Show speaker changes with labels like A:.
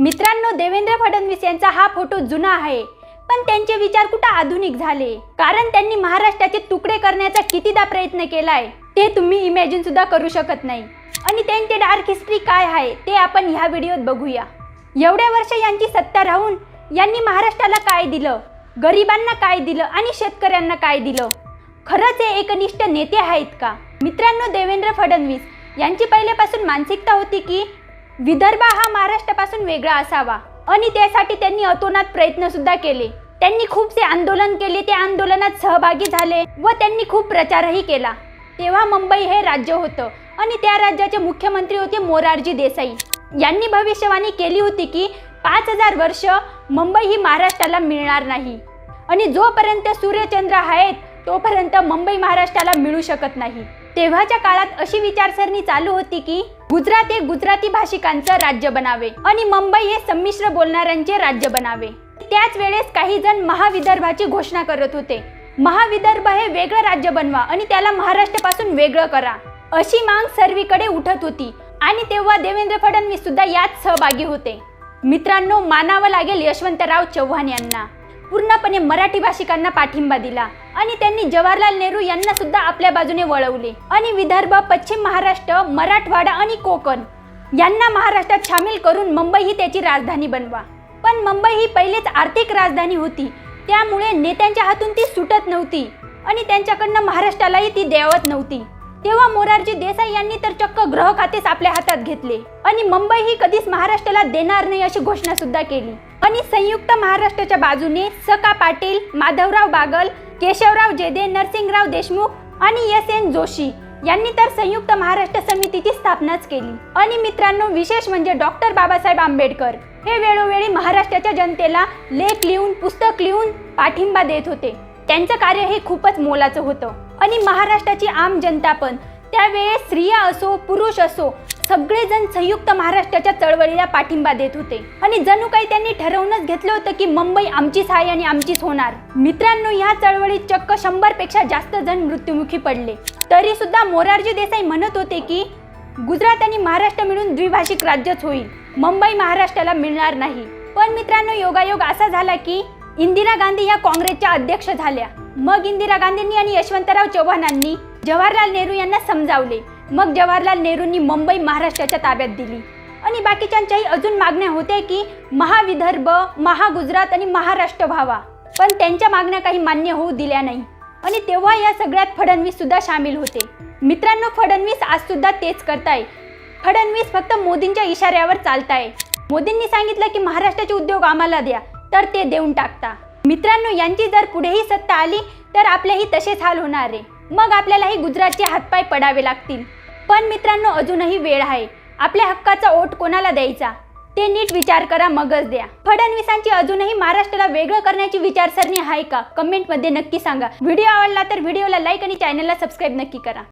A: मित्रांनो देवेंद्र फडणवीस यांचा हा फोटो जुना आहे पण त्यांचे विचार कुठं आधुनिक झाले? कारण त्यांनी महाराष्ट्राचे तुकडे करण्याचा कितीदा प्रयत्न केलाय ते तुम्ही इमॅजिन सुद्धा करू शकत नाही. आणि त्यांची डार्क हिस्ट्री काय आहे ते आपण ह्या व्हिडिओत बघूया. एवढ्या वर्ष यांची सत्ता राहून यांनी महाराष्ट्राला काय दिलं? गरिबांना काय दिलं आणि शेतकऱ्यांना काय दिलं? खरंच हे एकनिष्ठ नेते आहेत का? मित्रांनो देवेंद्र फडणवीस यांची पहिल्यापासून मानसिकता होती की विदर्भ हा महाराष्ट्रापासून वेगळा असावा. आणि त्यासाठी त्यांनी अतोनात प्रयत्न सुद्धा केले. त्यांनी खूपसे आंदोलन केले त्या आंदोलनात सहभागी झाले व त्यांनी खूप प्रचारही केला. तेव्हा मुंबई हे राज्य होतं आणि त्या राज्याचे मुख्यमंत्री होते मोरारजी देसाई. यांनी भविष्यवाणी केली होती की पाच हजार वर्ष मुंबई ही महाराष्ट्राला मिळणार नाही. आणि जोपर्यंत सूर्यचंद्र आहेत तोपर्यंत मुंबई महाराष्ट्राला मिळू शकत नाही. तेव्हाच्या काळात अशी विचारसरणी चालू होती की गुजरात हे गुजराती भाषिकांचं राज्य बनावे आणि मुंबई हे संमिश्र बोलणाऱ्यांचे राज्य बनावे. त्याच वेळेस काही जण महाविदर्भाची घोषणा करत होते. महाविदर्भ हे वेगळं राज्य बनवा आणि त्याला महाराष्ट्रापासून वेगळं करा. अशी मांग सर्वीकडे उठत होती आणि तेव्हा देवेंद्र फडणवीस सुद्धा यात सहभागी होते. मित्रांनो मानावं लागेल यशवंतराव चव्हाण यांना. पूर्णपणे मराठी भाषिकांना पाठिंबा दिला. आणि त्यांनी जवाहरलाल नेहरू यांना सुद्धा आपल्या बाजूने वळवले. आणि विदर्भ पश्चिम महाराष्ट्र मराठवाडा आणि कोकण यांना महाराष्ट्रात सामील करून मुंबई ही त्याची राजधानी बनवा. पण मुंबई ही पहिलेच आर्थिक राजधानी होती. त्यामुळे नेत्यांच्या हातून ती सुटत नव्हती आणि त्यांच्याकडनं महाराष्ट्रालाही ती द्यावत नव्हती. तेव्हा मोरारजी देसाई यांनी तर चक्क ग्रह खातेच आपल्या हातात घेतले आणि मुंबई ही कधीच महाराष्ट्राला देणार नाही अशी घोषणा सुद्धा केली. आणि संयुक्त महाराष्ट्राच्या बाजूने सका पाटील माधवराव बागल केशवराव जेदे नरसिंगराव देशमुख आणि एस एन जोशी यांनी तर संयुक्त महाराष्ट्र समितीची स्थापनाच केली. आणि मित्रांनो विशेष म्हणजे डॉक्टर बाबासाहेब आंबेडकर हे वेळोवेळी महाराष्ट्राच्या जनतेला लेख लिहून पुस्तक लिहून पाठिंबा देत होते. त्यांचं कार्य हे खूपच मोलाचं होतं. आणि महाराष्ट्राची आम जनता पण त्यावेळेस स्त्रिया असो पुरुष असो सगळेजण संयुक्त महाराष्ट्राच्या चळवळीला पाठिंबा देत होते. आणि जणू काही त्यांनी ठरवूनच घेतलं होतं की मुंबई आमचीच आहे आणि आमचीच होणार. मित्रांनो ह्या चळवळीत चक्क शंभरपेक्षा जास्त जण मृत्युमुखी पडले. तरी सुद्धा मोरारजी देसाई म्हणत होते की गुजरात आणि महाराष्ट्र मिळून द्विभाषिक राज्यच होईल. मुंबई महाराष्ट्राला मिळणार नाही. पण मित्रांनो योगायोग असा झाला की इंदिरा गांधी ह्या काँग्रेसच्या अध्यक्ष झाल्या. मग इंदिरा गांधींनी आणि यशवंतराव चव्हाणांनी जवाहरलाल नेहरू यांना समजावले. मग जवाहरलाल नेहरूंनी मुंबई महाराष्ट्राच्या ताब्यात दिली. आणि बाकीच्यांच्याही अजून मागण्या होत्या की महाविदर्भ महागुजरात आणि महाराष्ट्र व्हावा. पण त्यांच्या मागण्या काही मान्य होऊ दिल्या नाही. आणि तेव्हा या सगळ्यात फडणवीस सुद्धा सामील होते. मित्रांनो फडणवीस आज सुद्धा तेच करताय फडणवीस फक्त मोदींच्या इशाऱ्यावर चालताय. मोदींनी सांगितलं की महाराष्ट्राचे उद्योग आम्हाला द्या तर ते देऊन टाकता. मित्रांनो यांची जर पुढेही सत्ता आली तर आपलेही तसेच हाल होणार आहे. मग आपल्यालाही गुजरातचे हातपाय पडावे लागतील. पण मित्रांनो अजूनही वेळ आहे. आपल्या हक्काचा ओट कोणाला द्यायचा? ते नीट विचार करा मगच द्या. फडणवीसांची अजूनही महाराष्ट्राला वेगळं करण्याची विचारसरणी आहे का? कमेंटमध्ये नक्की सांगा. व्हिडिओ आवडला तर व्हिडिओला लाईक आणि चॅनलला सबस्क्राईब नक्की करा.